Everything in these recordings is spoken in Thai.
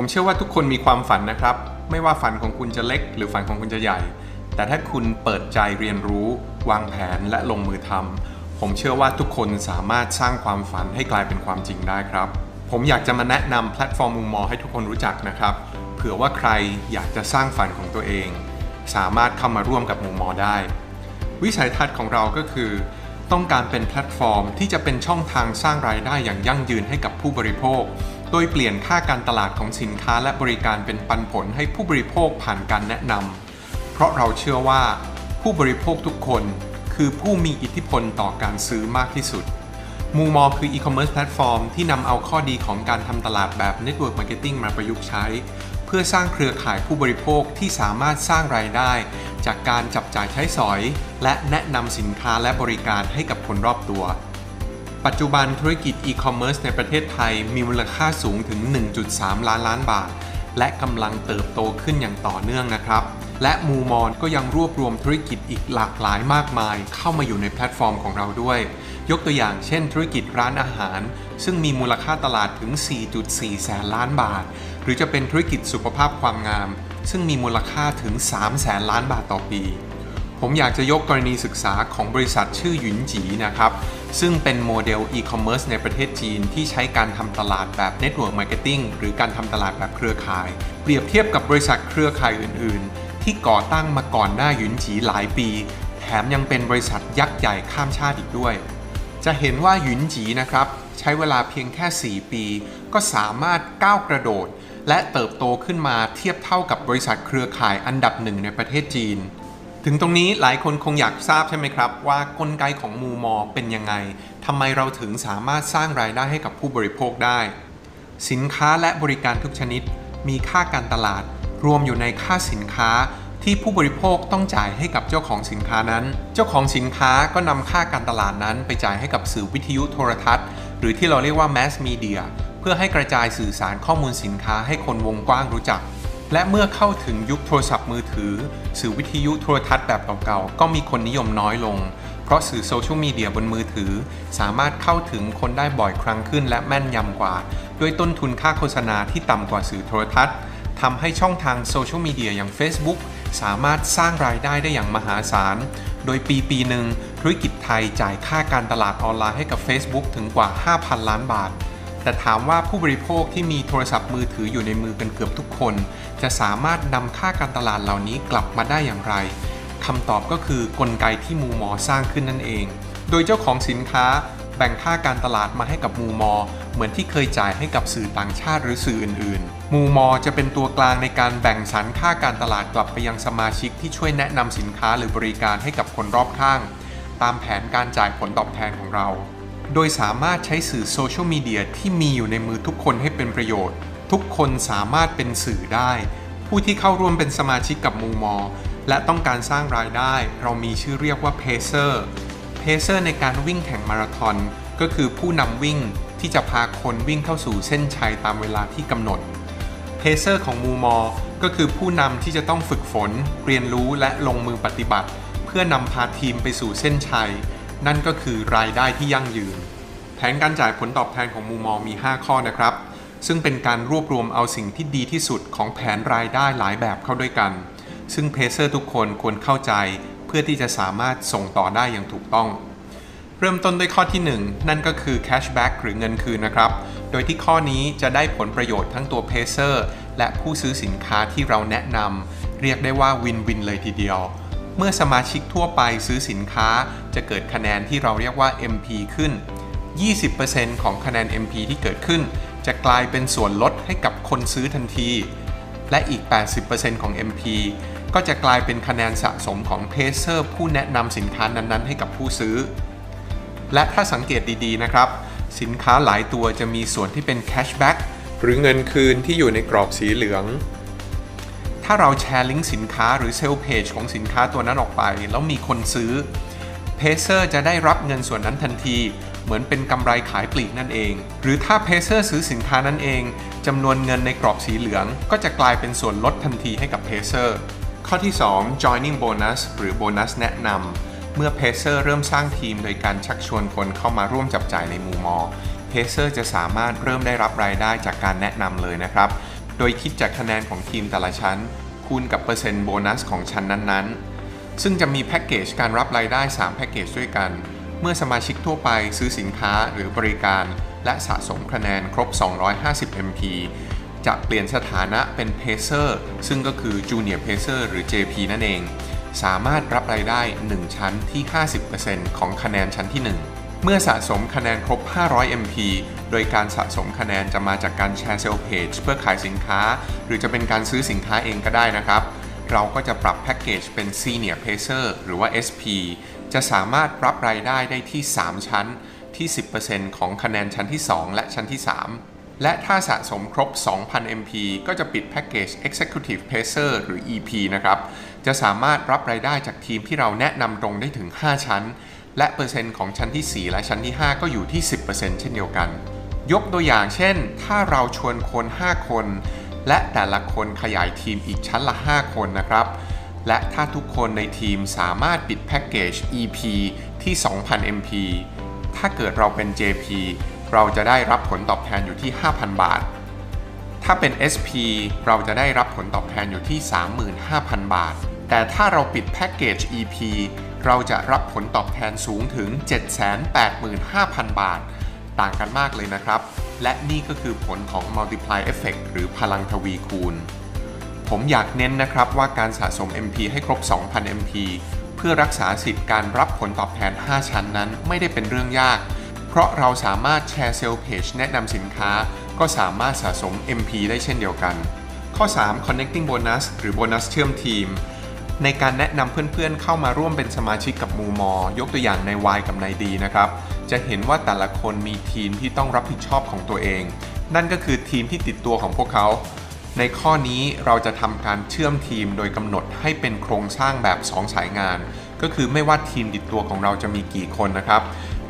ผมเชื่อว่าทุกคนมีความฝันนะครับ ไม่ว่าฝันของคุณจะเล็ก หรือฝันของคุณจะใหญ่ แต่ถ้าคุณเปิดใจเรียนรู้ วางแผนและลงมือทำผมเชื่อว่าทุกคนสามารถสร้างความฝันให้กลายเป็นความจริงได้ครับ ผมอยากจะมาแนะนำแพลตฟอร์มมุมมองให้ทุกคนรู้จักนะครับ เผื่อว่าใครอยากจะสร้างฝันของตัวเอง สามารถเข้ามาร่วมกับมุมมองได้ วิสัยทัศน์ของเราก็คือ ต้องการเป็นแพลตฟอร์มที่จะเป็นช่องทางสร้างรายได้อย่างยั่งยืนให้กับผู้บริโภค โดยเปลี่ยนค่าการตลาดของสินค้าและบริการเป็นปันผลให้ผู้บริโภคผ่านการแนะนำ เพราะเราเชื่อว่า ผู้บริโภคทุกคนคือผู้มีอิทธิพลต่อการซื้อมากที่สุด มูมอคืออีคอมเมิร์ซแพลตฟอร์มที่นำเอาข้อดีของการทำตลาดแบบ Network Marketing มาประยุกต์ใช้ เพื่อสร้างเครือข่ายผู้บริโภคที่สามารถสร้างรายได้ จากการจับจ่ายใช้สอย และแนะนำสินค้าและบริการให้กับคนรอบตัว ปัจจุบันธุรกิจอีคอมเมิร์ซในประเทศไทยมีมูลค่าสูงถึง 1.3 ล้านล้านบาท และกำลังเติบโตขึ้นอย่างต่อเนื่องนะครับ และมูมอนก็ยังรวบรวมธุรกิจอีกหลากหลายมากมาย เข้ามาอยู่ในแพลตฟอร์มของเราด้วย ยกตัวอย่างเช่น ธุรกิจร้านอาหาร ซึ่งมีมูลค่าตลาดถึง 4.4 แสนล้านบาท หรือจะเป็นธุรกิจสุขภาพความงาม ซึ่งมีมูลค่าถึง 3 แสนล้านบาทต่อปี ผมอยากจะยกกรณีศึกษาของบริษัทชื่อหยุนจีนะครับ ซึ่งเป็นโมเดลอีคอมเมิร์ซในประเทศจีนที่ใช้การทำตลาดแบบ Network Marketing หรือการทำตลาดแบบเครือข่าย เปรียบเทียบกับบริษัทเครือข่ายอื่น ๆ ที่ก่อตั้งมาก่อนหน้าหยุนจีหลายปี แถมยังเป็นบริษัทยักษ์ใหญ่ข้ามชาติอีกด้วย จะเห็นว่าหยุนจีนะครับใช้เวลาเพียงแค่ 4 ปี ก็สามารถก้าวกระโดด และเติบโตขึ้นมาเทียบเท่ากับบริษัทเครือข่ายอันดับหนึ่งในประเทศจีน ถึงตรงนี้หลายคนคงอยากทราบใช่ไหมครับ ว่ากลไกของมูมอเป็นยังไงทำไมเราถึงสามารถสร้างรายได้ให้กับผู้บริโภคได้ สินค้าและบริการทุกชนิด มีค่าการตลาด รวมอยู่ในค่าสินค้าที่ผู้บริโภคต้องจ่ายให้กับเจ้าของสินค้านั้น เจ้าของสินค้าก็นำค่าการตลาดนั้นไปจ่ายให้กับสื่อวิทยุโทรทัศน์ หรือที่เราเรียกว่า mass media เพื่อให้กระจายสื่อสารข้อมูลสินค้าให้คนวงกว้างรู้จัก และเมื่อเข้าถึงยุคโทรศัพท์มือถือ สื่อวิทยุโทรทัศน์แบบเก่าๆ ก็มีคนนิยมน้อยลง เพราะสื่อโซเชียลมีเดียบนมือถือ สามารถเข้าถึงคนได้บ่อยครั้งขึ้นและแม่นยำกว่า ด้วยต้นทุนค่าโฆษณาที่ต่ำกว่าสื่อโทรทัศน์ทำให้ช่องทางโซเชียลมีเดียอย่าง Facebook สามารถสร้างรายได้ได้อย่างมหาศาล โดยปีปีหนึ่งธุรกิจไทยจ่ายค่าการตลาดออนไลน์ให้กับ Facebook ถึงกว่า 5,000 ล้านบาท แต่ถามว่าผู้บริโภคที่มีโทรศัพท์มือถืออยู่ในมือกันเกือบทุกคน จะสามารถนำค่าการตลาดเหล่านี้กลับมาได้อย่างไรคำตอบก็คือกลไกที่มูมอสร้างขึ้นนั่นเอง โดยเจ้าของสินค้าแบ่งค่าการตลาดมาให้กับมูมอ เหมือนที่เคยจ่ายให้กับสื่อต่างชาติหรือสื่ออื่นๆ มูมอจะเป็นตัวกลางในการแบ่งสรรค่าการตลาดกลับไปยังสมาชิกที่ช่วยแนะนำสินค้าหรือบริการให้กับคนรอบข้าง ตามแผนการจ่ายผลตอบแทนของเรา โดยสามารถใช้สื่อโซเชียลมีเดียที่มีอยู่ในมือทุกคนให้เป็นประโยชน์ ทุกคนสามารถเป็นสื่อได้ ผู้ที่เข้าร่วมเป็นสมาชิกกับมูมอ และต้องการสร้างรายได้ เรามีชื่อเรียกว่าเพเซอร์เพเซอร์ในการวิ่งแข่งมาราธอนก็คือผู้นำวิ่งที่จะพาคนวิ่งเข้าสู่เส้นชัยตามเวลาที่กำหนดเพเซอร์ของมูมอ ก็คือผู้นำที่จะต้องฝึกฝน เรียนรู้และลงมือปฏิบัติ เพื่อนำพาทีมไปสู่เส้นชัย นั่นก็คือรายได้ที่ยั่งยืน แผนการจ่ายผลตอบแทนของมูมองมี 5 ข้อนะครับ ซึ่งเป็นการรวบรวมเอาสิ่งที่ดีที่สุดของแผนรายได้หลายแบบเข้าด้วยกัน ซึ่งเพเซอร์ทุกคนควรเข้าใจเพื่อที่จะสามารถส่งต่อได้อย่างถูกต้อง เริ่มต้นด้วยข้อที่ 1 นั่นก็คือ cashback หรือเงินคืนนะครับ โดยที่ข้อนี้จะได้ผลประโยชน์ทั้งตัวเพเซอร์และผู้ซื้อสินค้าที่เราแนะนำเรียกได้ว่าวินวินเลยทีเดียว เมื่อสมาชิกทั่วไปซื้อสินค้าจะเกิดคะแนนที่เราเรียกว่า MP ขึ้น 20%ของคะแนน MP ที่เกิดขึ้น จะกลายเป็นส่วนลดให้กับคนซื้อทันที และอีก 80%ของ MP ก็จะกลายเป็นคะแนนสะสมของเพเซอร์ผู้แนะนำสินค้านั้นๆ ให้กับผู้ซื้อ และถ้าสังเกตดีๆ นะครับ สินค้าหลายตัวจะมีส่วนที่เป็นแคชแบ็กหรือเงินคืนที่อยู่ในกรอบสีเหลือง ถ้าเราแชร์ลิงก์สินค้าหรือเซลล์เพจของสินค้าตัวนั้นออกไป แล้วมีคนซื้อเพเซอร์จะได้รับเงินส่วนนั้นทันที เหมือนเป็นกำไรขายปลีกนั่นเอง หรือถ้าเพเซอร์ซื้อสินค้านั้นเองจำนวนเงินในกรอบสีเหลือง ก็จะกลายเป็นส่วนลดทันทีให้กับเพเซอร์ข้อที่ 2 joining bonus หรือโบนัสแนะนำเมื่อเพเซอร์เริ่มสร้างทีมโดยการชักชวนคนเข้ามาร่วมจับจ่ายในมูมอเพเซอร์จะสามารถเริ่มได้รับรายได้จากการแนะนำเลยนะครับ โดยคิดจากคะแนนของทีมแต่ละชั้น คูณกับเปอร์เซ็นต์โบนัสของชั้นนั้นๆ ซึ่งจะมีแพ็กเกจการรับรายได้ 3 แพ็กเกจด้วยกัน เมื่อสมาชิกทั่วไปซื้อสินค้าหรือบริการ และสะสมคะแนนครบ 250 MP จะเปลี่ยนสถานะเป็น Pacer ซึ่งก็คือ Junior Pacer หรือ JP นั่นเอง สามารถรับรายได้ 1 ชั้นที่ 50%ของคะแนนชั้นที่ 1 เมื่อสะสมคะแนนครบ 500 MP โดยการสะสมคะแนนจะมาจากการแชร์เซลล์เพจเพื่อขายสินค้า หรือจะเป็นการซื้อสินค้าเองก็ได้นะครับ เราก็จะปรับแพ็กเกจเป็น Senior Pacer หรือว่า SP จะสามารถรับรายได้ได้ที่ 3 ชั้นที่ 10%ของคะแนนชั้นที่ 2 และชั้นที่ 3และถ้าสะสมครบ 2,000 MP ก็จะปิดแพ็กเกจ Executive Pacer หรือ EP นะครับ จะสามารถรับรายได้จากทีมที่เราแนะนำตรงได้ถึง 5 ชั้น และเปอร์เซ็นต์ของชั้นที่ 4 และชั้นที่ 5 ก็อยู่ที่ 10%เช่นเดียวกัน ยกตัวอย่างเช่น ถ้าเราชวนคน 5 คน และแต่ละคนขยายทีมอีกชั้นละ 5 คนนะครับ และถ้าทุกคนในทีมสามารถปิดแพ็กเกจ EP ที่ 2,000 MP ถ้าเกิดเราเป็น JP เราจะได้รับผลตอบแทนอยู่ที่ 5,000 บาท ถ้าเป็น SP เราจะได้รับผลตอบแทนอยู่ที่ 35,000 บาท แต่ถ้าเราปิดแพ็กเกจ EP เราจะรับผลตอบแทนสูงถึง 785,000 บาท ต่างกันมากเลยนะครับ และนี่ก็คือผลของ Multiply Effect หรือพลังทวีคูณ ผมอยากเน้นนะครับว่าการสะสม MP ให้ครบ 2,000 MP เพื่อรักษาสิทธิ์การรับผลตอบแทน 5 ชั้นนั้นไม่ได้เป็นเรื่องยาก เพราะเราสามารถแชร์เซลล์เพจแนะนำสินค้า ก็สามารถสะสม MP ได้เช่นเดียวกัน ข้อ 3 connecting bonus หรือโบนัสเชื่อมทีม ในการแนะนำเพื่อนๆเข้ามาร่วมเป็นสมาชิกกับมูมอ ยกตัวอย่างใน Y กับใน D นะครับ จะเห็นว่าแต่ละคนมีทีมที่ต้องรับผิดชอบของตัวเอง นั่นก็คือทีมที่ติดตัวของพวกเขา ในข้อนี้เราจะทำการเชื่อมทีมโดยกำหนดให้เป็นโครงสร้างแบบ 2 สายงาน ก็คือไม่ว่าทีมติดตัวของเราจะมีกี่คนนะครับ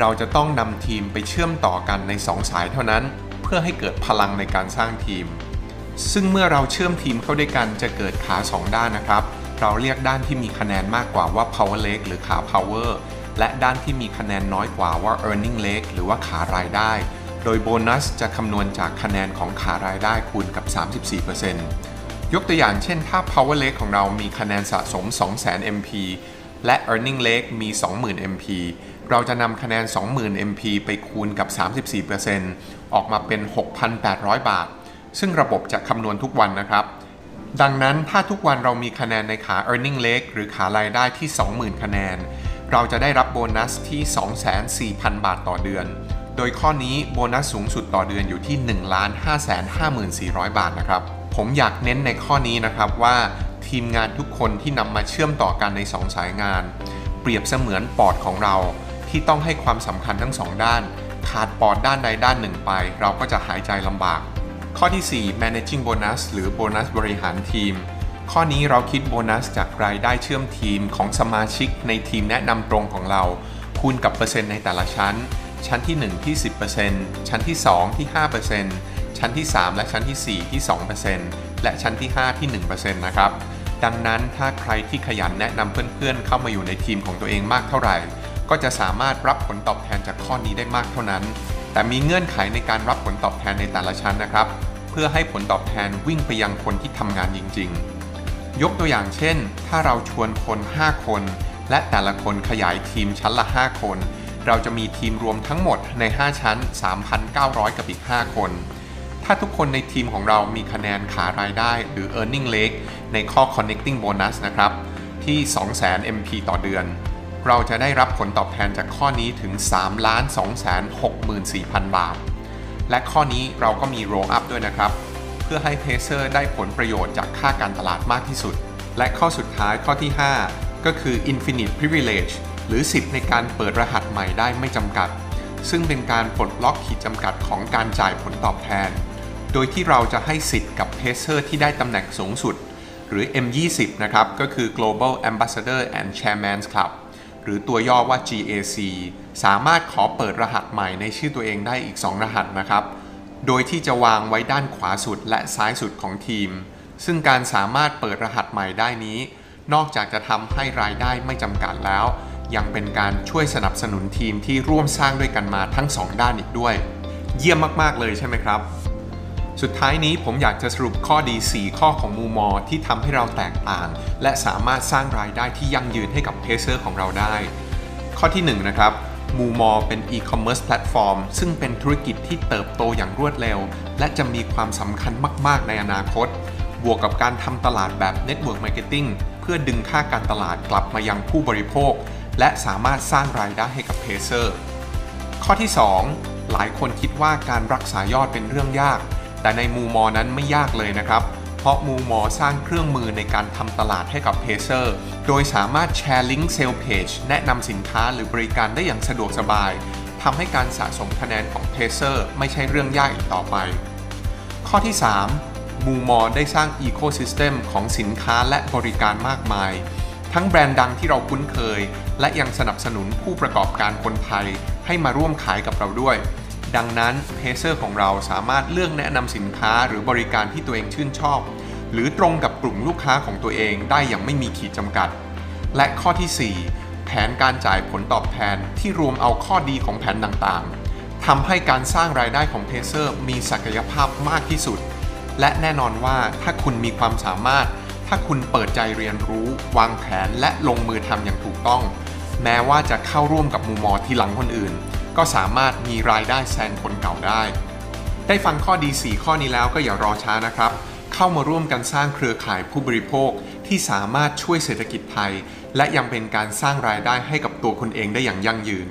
เราจะต้องนำทีมไปเชื่อมต่อกันใน 2 สายเท่านั้น เพื่อให้เกิดพลังในการสร้างทีม ซึ่งเมื่อเราเชื่อมทีมเข้าด้วยกันจะเกิดขา 2 ด้านนะครับ เราเรียกด้านที่มีคะแนนมากกว่าว่า power leg หรือขา power และด้านที่มีคะแนนน้อยกว่าว่า earning leg หรือว่าขารายได้ โดยโบนัสจะคำนวณจากคะแนนของขารายได้คูณกับ 34%ยกตัวอย่างเช่น ถ้า power leg ของเรามีคะแนนสะสม 200,000 MP และ earning leg มี 20,000 MP เราจะนำคะแนน 20,000 MP ไปคูณกับ 34%ออกมาเป็น 6,800 บาท ซึ่งระบบจะคำนวณทุกวันนะครับ ดังนั้นถ้าทุกวันเรามีคะแนนในขา earning leg หรือขารายได้ที่ 20,000 คะแนน เราจะได้รับโบนัสที่ 24,000 บาทต่อเดือน โดยข้อนี้โบนัสสูงสุดต่อเดือนอยู่ที่ 1,554,000บาทนะครับ ผมอยากเน้นในข้อนี้นะครับว่าทีมงานทุกคนที่นำมาเชื่อมต่อกันใน 2 สายงาน เปรียบเสมือนปอดของเรา ที่ต้องให้ความสำคัญทั้งสองด้าน ขาดปอดด้านใดด้านหนึ่งไป เราก็จะหายใจลำบาก ข้อที่ 4 managing bonus หรือโบนัสบริหารทีม ข้อนี้เราคิดโบนัสจากรายได้เชื่อมทีมของสมาชิกในทีมแนะนำตรงของเรา คูณกับเปอร์เซ็นต์ในแต่ละชั้น ชั้นที่ 1 ที่ 10%ชั้นที่ 2 ที่ 5%ชั้นที่ 3 และชั้นที่ 4 ที่ 2%และชั้นที่ 5 ที่ 1%นะครับ ดังนั้นถ้าใครที่ขยันแนะนำเพื่อนๆ เข้ามาอยู่ในทีมของตัวเองมากเท่าไหร่ ก็จะสามารถรับผลตอบแทนจากข้อนี้ได้มากเท่านั้น แต่มีเงื่อนไขในการรับผลตอบแทนในแต่ละชั้นนะครับ เพื่อให้ผลตอบแทนวิ่งไปยังคนที่ทำงานจริง ๆ ยกตัวอย่างเช่น ถ้าเราชวนคน 5 คน และแต่ละคนขยายทีมชั้นละ 5 คน เราจะมีทีมรวมทั้งหมดใน 5 ชั้น 3,900 กับอีก 5 คน ถ้าทุกคนในทีมของเรามีคะแนนขารายได้หรือ earning leg ในข้อ connecting bonus นะครับ ที่ 200,000 MP ต่อเดือน เราจะได้รับผลตอบแทนจากข้อนี้ถึง3 2 6 4 0 0 0 บาท และข้อนี้เราก็มี roll up ด้วยนะครับ เพื่อให้เพเซอร์ได้ผลประโยชน์จากค่าการตลาดมากที่สุด และข้อสุดท้ายข้อที่ 5 ก็คือ infinite privilege หรือสิทธิ์ในการเปิดรหัสใหม่ได้ไม่จำกัด ซึ่งเป็นการปลดล็อกขีดจำกัดของการจ่ายผลตอบแทน โดยที่เราจะให้สิทธิ์กับเพเซอร์ที่ได้ตำแหน่งสูงสุดหรือ M20 นะครับ ก็คือ Global Ambassador and Chairman's Club หรือตัวย่อว่า GAC สามารถขอเปิดรหัสใหม่ในชื่อตัวเองได้อีก 2 รหัสนะครับ โดยที่จะวางไว้ด้านขวาสุดและซ้ายสุดของทีม ซึ่งการสามารถเปิดรหัสใหม่ได้นี้ นอกจากจะทำให้รายได้ไม่จำกัดแล้ว ยังเป็นการช่วยสนับสนุนทีมที่ร่วมสร้างด้วยกันมาทั้ง 2 ด้านอีกด้วย เยี่ยมมาก ๆ เลยใช่ไหมครับ สุดท้ายนี้ผมอยากจะสรุปข้อดี 4 ข้อของมูมอที่ทำให้เราแตกต่าง และสามารถสร้างรายได้ที่ยั่งยืนให้กับเพเซอร์ของเราได้ ข้อที่1นะครับมูมอเป็นอีคอมเมิร์ซแพลตฟอร์มซึ่งเป็นธุรกิจที่เติบโตอย่างรวดเร็ว และจะมีความสำคัญมาก ๆ ในอนาคต บวกกับการทำตลาดแบบ Network Marketing เพื่อดึงค่าการตลาดกลับมายังผู้บริโภค และสามารถสร้างรายได้ให้กับเพเซอร์ข้อที่ 2 หลายคนคิดว่าการรักษายอดเป็นเรื่องยาก แต่ในมูมอนั้นไม่ยากเลยนะครับ เพราะมูมอสร้างเครื่องมือในการทำตลาดให้กับเพเซอร์โดยสามารถแชร์ลิงก์เซลล์เพจแนะนำสินค้าหรือบริการได้อย่างสะดวกสบายทำให้การสะสมคะแนนของเพเซอร์ไม่ใช่เรื่องยากอีกต่อไป ข้อที่ 3 มูมอได้สร้างอีโคซิสเต็มของสินค้าและบริการมากมาย ทั้งแบรนด์ดังที่เราคุ้นเคย และยังสนับสนุนผู้ประกอบการคนไทยให้มาร่วมขายกับเราด้วย ดังนั้นเพเซอร์ของเราสามารถเลือกแนะนำสินค้าหรือบริการที่ตัวเองชื่นชอบ หรือตรงกับกลุ่มลูกค้าของตัวเองได้อย่างไม่มีขีดจำกัด และข้อทีสี่ 4 แผนการจ่ายผลตอบแทนที่รวมเอาข้อดีของแผนต่างๆทำให้การสร้างรายได้ของเพเซอร์มีศักยภาพมากที่สุด และแน่นอนว่าถ้าคุณมีความสามารถ ถ้าคุณเปิดใจเรียนรู้ วางแผนและลงมือทำอย่างถูกต้อง แม้ว่าจะเข้าร่วมกับมูมอที่หลังคนอื่น ก็สามารถมีรายได้แซงคนเก่าได้ ได้ฟังข้อดี 4 ข้อนี้แล้วก็อย่ารอช้านะครับ เข้ามาร่วมกันสร้างเครือข่ายผู้บริโภคที่สามารถช่วยเศรษฐกิจไทย และยังเป็นการสร้างรายได้ให้กับตัวคุณเองได้อย่างยั่งยืน